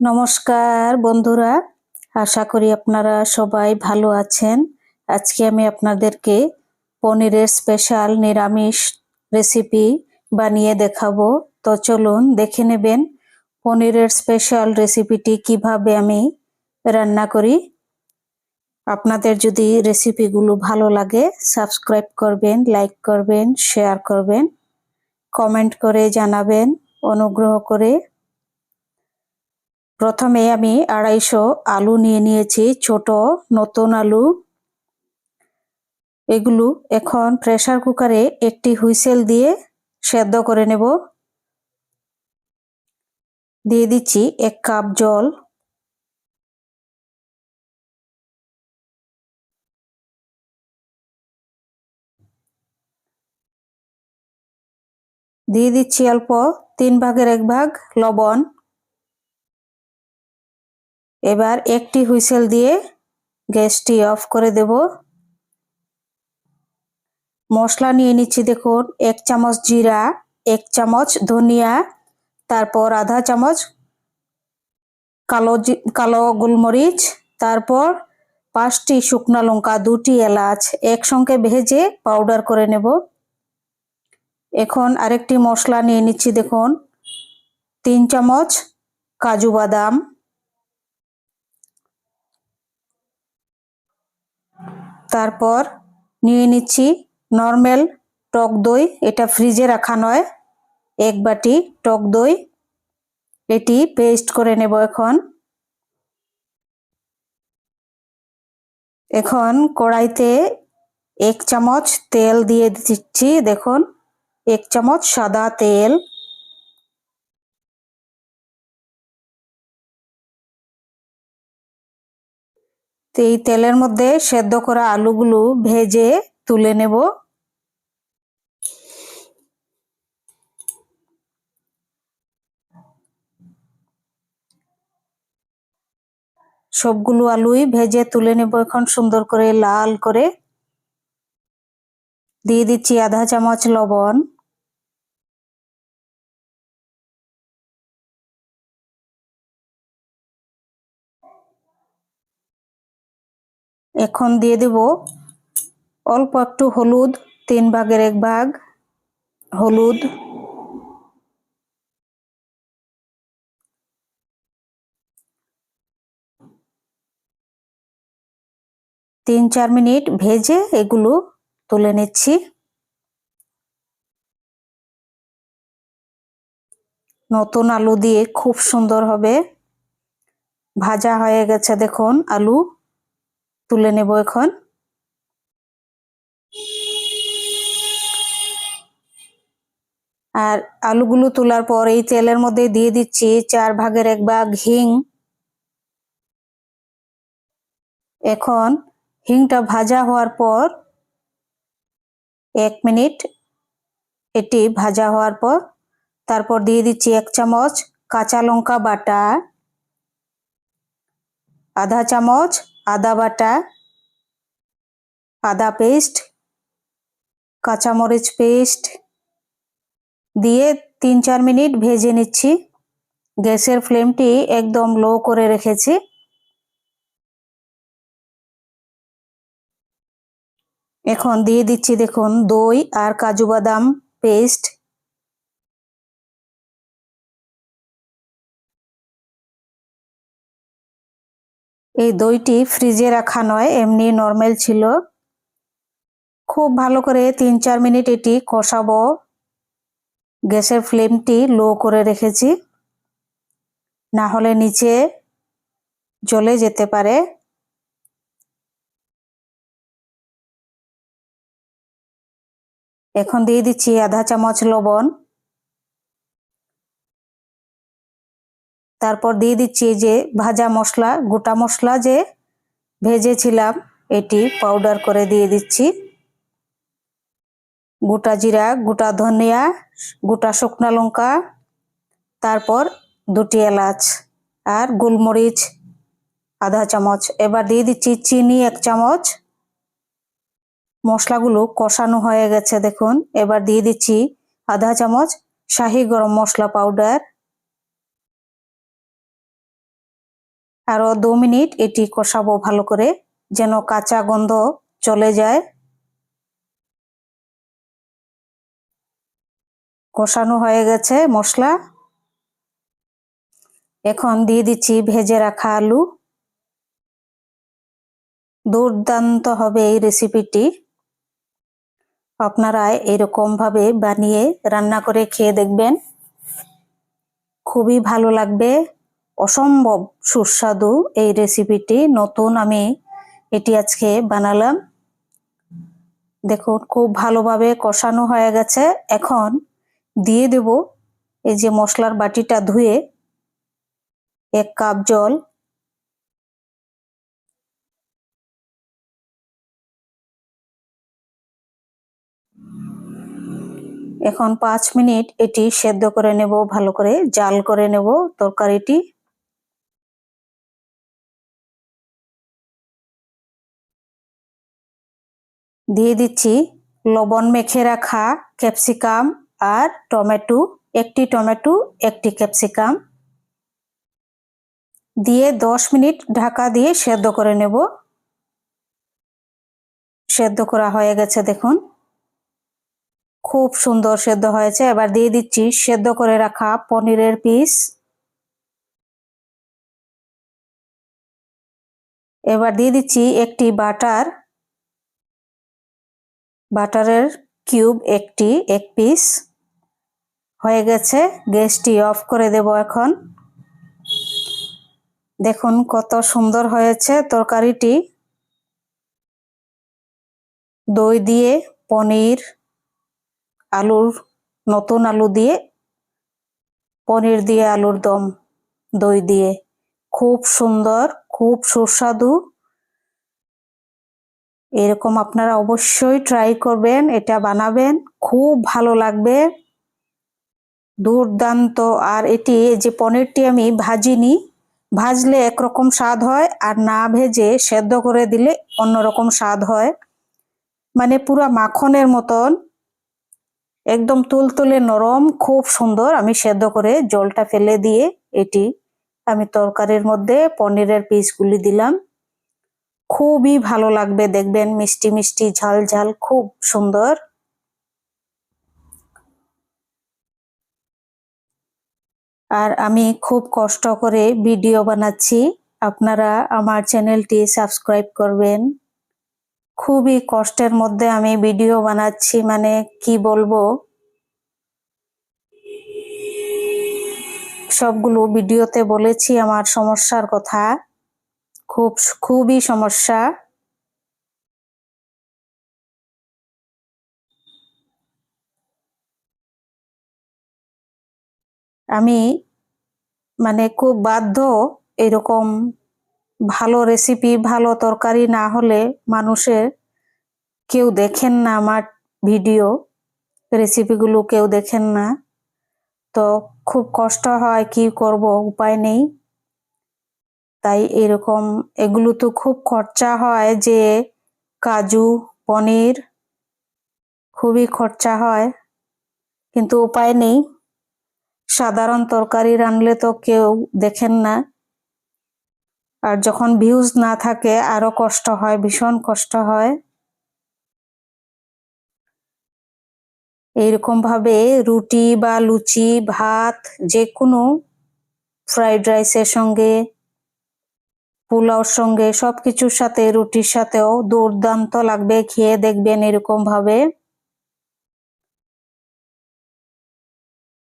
নমস্কার বন্ধুরা, আশা করি আপনারা সবাই ভালো আছেন। আজকে আমি আপনাদেরকে পনিরের স্পেশাল নিরামিষ রেসিপি বানিয়ে দেখাবো। তো চলুন দেখে নেবেন পনিরের স্পেশাল রেসিপিটি কীভাবে আমি রান্না করি। আপনাদের যদি রেসিপিগুলো ভালো লাগে সাবস্ক্রাইব করবেন লাইক করবেন শেয়ার করবেন কমেন্ট করে জানাবেন, অনুগ্রহ করে প্রথমে আমি আড়াইশো আলু নিয়ে নিয়েছি, ছোট, নতুন আলু। এগুলো এখন প্রেসার কুকারে একটি হুইসেল দিয়ে সেদ্ধ করে নেব। দিয়ে দিচ্ছি এক কাপ জল। দিয়ে দিচ্ছি অল্প তিন ভাগের এক ভাগ লবণ। এবার একটি হুইসেল দিয়ে গ্যাসটি অফ করে দেব। মশলা নিয়ে নিচ্ছি দেখুন, এক চামচ জিরা, এক চামচ ধনিয়া, তারপর আধা চামচ কালো কালো গোলমরিচ, তারপর পাঁচটি শুকনো লঙ্কা, দুটি এলাচ, একসঙ্গে ভেজে পাউডার করে নেব। এখন আরেকটি মশলা নিয়ে নিচ্ছি দেখুন, তিন চামচ কাজু বাদাম। তারপর নিয়ে নিচ্ছি নর্মাল টক দই। এটা ফ্রিজে রাখা নয়। এক বাটি টক দই। এটি পেস্ট করে নেব এখন। এখন কড়াইতে এক চামচ তেল দিয়ে দিচ্ছি। দেখুন, এক চামচ সাদা তেল। তো এই তেলের মধ্যে সেদ্ধ করা আলুগুলো ভেজে তুলে নেব। সবগুলো আলুই ভেজে তুলে নেব এখন সুন্দর করে লাল করে। দিয়ে দিচ্ছি আধা চামচ লবণ। এখন দিয়ে দেব অল্প একটু হলুদ, তিন ভাগের এক ভাগ হলুদ। তিন, চার মিনিট ভেজে এগুলো তুলে নিচ্ছি। নতুন আলু দিয়ে খুব সুন্দর হবে। ভাজা হয়ে গেছে দেখুন আলু। তুলে নেব এখন। আর আলুগুলো তোলার পর এই তেলের মধ্যে দিয়ে দিচ্ছি চার ভাগের এক ভাগ হিং। এখন হিংটা ভাজা হওয়ার পর এক মিনিট এটি ভাজা হওয়ার পর তারপর দিয়ে দিচ্ছি এক চামচ কাঁচা লঙ্কা বাটা, আধা চামচ আদা বাটা, আদা পেস্ট, কাঁচামরিচ পেস্ট দিয়ে তিন চার মিনিট ভেজে নিচ্ছি। গ্যাসের ফ্লেমটি একদম লো করে রেখেছি। এখন দিয়ে দিচ্ছি দেখুন দই আর কাজু বাদাম পেস্ট। এই দইটি ফ্রিজে রাখা নয়, এমনি নর্মাল ছিল। খুব ভালো করে তিন চার মিনিট এটি কষাবো। গ্যাসের ফ্লেমটি লো করে রেখেছি। না হলে নিচে জ্বলে যেতে পারে। এখন দিয়ে দিচ্ছি আধা চামচ লবণ। তারপর দিয়ে দিচ্ছি যে ভাজা মশলা, গোটা মশলা যে ভেজেছিলাম, এটি পাউডার করে দিয়ে দিচ্ছি। গোটা জিরা, গোটা ধনিয়া, গোটা শুকনো লঙ্কা, তারপর দুটি এলাচ আর গোলমরিচ, আধা চামচ। এবার দিয়ে দিচ্ছি চিনি এক চামচ। মশলাগুলো কষানো হয়ে গেছে, দেখুন। এবার দিয়ে দিচ্ছি আধা চামচ শাহি গরম মশলা পাউডার আরও দু মিনিট এটি কষাবো ভালো করে, যেন কাঁচা গন্ধ চলে যায়। কষানো হয়ে গেছে মশলা। এখন দিয়ে দিচ্ছি ভেজে রাখা আলু। দুর্দান্ত হবে এই রেসিপিটি। আপনারা এরকম ভাবে বানিয়ে রান্না করে খেয়ে দেখবেন। খুবই ভালো লাগবে। অসম্ভব সুস্বাদু এই রেসিপিটি নতুন আমি এটি আজকে বানালাম। দেখুন, খুব ভালোভাবে কষানো হয়ে গেছে। এখন দিয়ে দেব এই যে মশলার বাটিটা ধুয়ে এক কাপ জল। এখন পাঁচ মিনিট এটি সেদ্ধ করে নেব, ভালো করে জাল করে নেব তরকারিটি। দিয়ে দিচ্ছি লবণ মেখে রাখা ক্যাপসিকাম আর টমেটো, একটি টমেটো, একটি ক্যাপসিকাম। দিয়ে দশ মিনিট ঢাকা দিয়ে সেদ্ধ করে নেব। সেদ্ধ করা হয়ে গেছে, দেখুন। খুব সুন্দর সেদ্ধ হয়েছে। এবার দিয়ে দিচ্ছি সেদ্ধ করে রাখা পনিরের পিস। এবার দিয়ে দিচ্ছি একটি বাটার বাটারের কিউব একটি, এক পিস। হয়ে গেছে। গ্যাসটি অফ করে দেব এখন। দেখুন কত সুন্দর হয়েছে তরকারিটি। দই দিয়ে পনির, আলুর, নতুন আলু দিয়ে, পনির দিয়ে আলুর দম, দই দিয়ে। খুব সুন্দর, খুব সুস্বাদু। এরকম আপনারা অবশ্যই ট্রাই করবেন, এটা বানাবেন, খুব ভালো লাগবে। দুর্দান্ত। আর এটি যে পনিরটি আমি ভাজিনি, ভাজলে একরকম স্বাদ হয়, আর না ভেজে সেদ্ধ করে দিলে অন্যরকম স্বাদ হয়। মানে পুরা মাখনের মতন, একদম তুলতুলে নরম, খুব সুন্দর। আমি সেদ্ধ করে জলটা ফেলে দিয়ে এটি, আমি তরকারির মধ্যে পনিরের পিসগুলি দিলাম। খুবই ভালো লাগবে দেখবেন, মিষ্টি মিষ্টি, ঝাল ঝাল, খুব সুন্দর। আর আমি খুব কষ্ট করে ভিডিও বানাচ্ছি। আপনারা আমার চ্যানেলটি সাবস্ক্রাইব করবেন। খুবই কষ্টের মধ্যে আমি ভিডিও বানাচ্ছি মানে কি বলব? সবগুলো ভিডিওতে বলেছি আমার সমস্যার কথা। খুব, খুবই সমস্যা। আমি মানে খুব বাধ্য এরকম ভালো রেসিপি ভালো তরকারি না হলে মানুষের কেউ দেখেন না আমার ভিডিও রেসিপিগুলো কেউ দেখেন না। তো খুব কষ্ট হয় কি করব, উপায় নেই। তাই এরকম এগুলো তো খুব খরচা হয় যে কাজু, পনির খুবই খরচা হয়, কিন্তু উপায় নেই। সাধারণ তরকারি রানলে তো কেউ দেখেন না। আর যখন ভিউজ না থাকে, আরও কষ্ট হয়, ভীষণ কষ্ট হয়। এইরকম ভাবে রুটি বা লুচি, ভাত যে কোনো ফ্রাইড রাইসের সঙ্গে পোলাওর সঙ্গে সবকিছুর সাথে রুটির সাথেও দুর্দান্ত লাগবে খেয়ে দেখবেন এরকম ভাবে